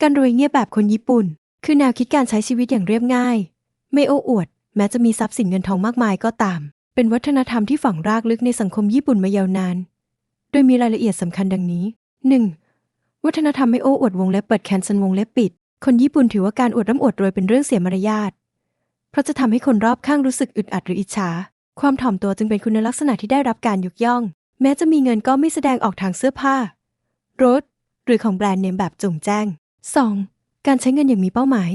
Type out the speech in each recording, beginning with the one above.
การรวยเงียบแบบคนญี่ปุ่น คือแนวคิดการใช้ชีวิตอย่างเรียบง่าย ไม่โอ้อวด แม้จะมีทรัพย์สินเงินทองมากมายก็ตาม เป็นวัฒนธรรมที่ฝังรากลึกในสังคมญี่ปุ่นมายาวนาน โดยมีรายละเอียดสำคัญดังนี้ 1. วัฒนธรรมไม่โอ้อวดวงเล็บเปิดแคนซันวงเล็บปิด คนญี่ปุ่นถือว่าการอวดร่ำอวดรวยเป็นเรื่องเสียมารยาท เพราะจะทำให้คนรอบข้างรู้สึกอึดอัดหรืออิจฉา ความถ่อมตัวจึงเป็นคุณลักษณะที่ได้รับการยกย่อง แม้จะมีเงินก็ไม่แสดงออกทางเสื้อผ้า รถ หรือของแบรนด์เนมแบบจงแจ้ง 2. การใช้เงินอย่างมีเป้าหมาย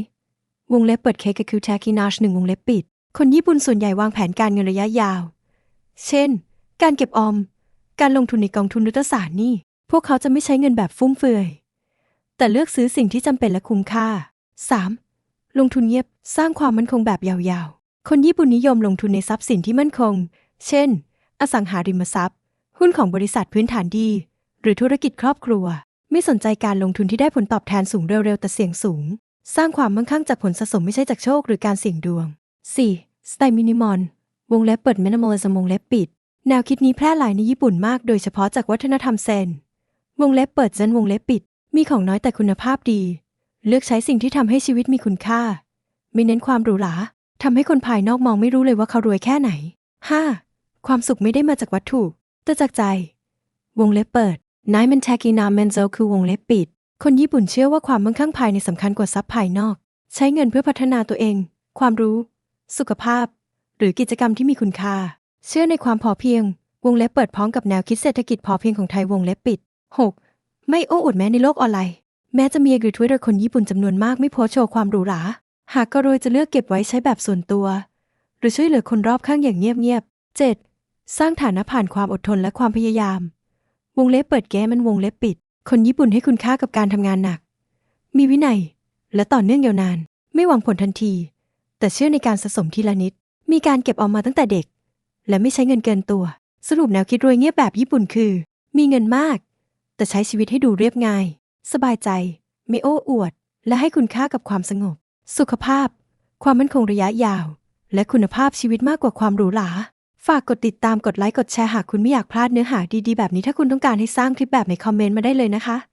วงเล็บเปิดเคกคือแทคินาชหนึ่งวงเล็บปิด คนญี่ปุ่นส่วนใหญ่วางแผนการเงินระยะยาว เช่น การเก็บออม การลงทุนในกองทุนหรือตราสารนี้พวกเขาจะไม่ใช้เงินแบบฟุ่มเฟือย แต่เลือกซื้อสิ่งที่จำเป็นและคุ้มค่า 3. ลงทุนเงียบสร้างความมั่นคงแบบยาวๆ คนญี่ปุ่นนิยมลงทุนในทรัพย์สินที่มั่นคง เช่น อสังหาริมทรัพย์ หุ้นของบริษัทพื้นฐานดี หรือธุรกิจครอบครัว ไม่สนใจการลงทุนที่ได้ผลตอบแทนสูงเร็วๆ แต่เสี่ยงสูง สร้างความมั่งคั่งจากผลสะสมไม่ใช่จากโชคหรือการเสี่ยงดวง 4. สไตล์มินิมอลวงเล็บเปิดมินิมอลิสมวงเล็บปิด แนวคิดนี้แพร่หลายในญี่ปุ่นมากโดยเฉพาะจากวัฒนธรรมเซน วงเล็บเปิดเซนวงเล็บปิด มีของน้อยแต่คุณภาพดี เลือกใช้สิ่งที่ทำให้ชีวิตมีคุณค่า ไม่เน้นความหรูหราทำให้คนภายนอกมองไม่รู้เลยว่าเขารวยแค่ไหน 5. ความสุขไม่ได้มาจากวัตถุแต่จากใจ วงเล็บเปิด นายมันแทกินาเมนโซคือวงเล็บปิด คนญี่ปุ่นเชื่อว่าความมั่งคั่งภายในสำคัญกว่าทรัพย์ภายนอก ใช้เงินเพื่อพัฒนาตัวเอง ความรู้ สุขภาพ หรือกิจกรรมที่มีคุณค่า เชื่อในความพอเพียง วงเล็บเปิดพร้อมกับแนวคิดเศรษฐกิจพอเพียงของไทยวงเล็บปิด 6. ไม่โอ้อวดแม้ในโลกออนไลน์แม้จะมีหรือทวิตเตอร์คนญี่ปุ่นจำนวนมากไม่โพสโชว์ความหรูหราหากก็รวยจะเลือกเก็บไว้ใช้แบบส่วนตัว หรือช่วยเหลือคนรอบข้างอย่างเงียบๆ 7. สร้างฐานะผ่านความอดทนและความพยายาม วงเล็บเปิดแก้มันวงเล็บปิด คนญี่ปุ่นให้คุณค่ากับการทำงานหนัก มีวินัย และต่อเนื่องยาวนาน ไม่หวังผลทันที แต่เชื่อในการสะสมทีละนิด มีการเก็บออมมาตั้งแต่เด็ก และไม่ใช้เงินเกินตัว สรุปแนวคิดรวยเงียบแบบญี่ปุ่นคือ มีเงินมาก แต่ใช้ชีวิตให้ดูเรียบง่าย สบายใจ ไม่โอ้อวด และให้คุณค่ากับความสงบ สุขภาพ ความมั่นคงระยะยาว และคุณภาพชีวิตมากกว่าความหรูหรา ฝากกดติดตามกดไลค์กดแชร์หากคุณไม่อยากพลาดเนื้อหาดีๆ แบบนี้ถ้าคุณต้องการให้สร้างคลิปแบบใหนคอมเมนต์มาได้เลยนะคะ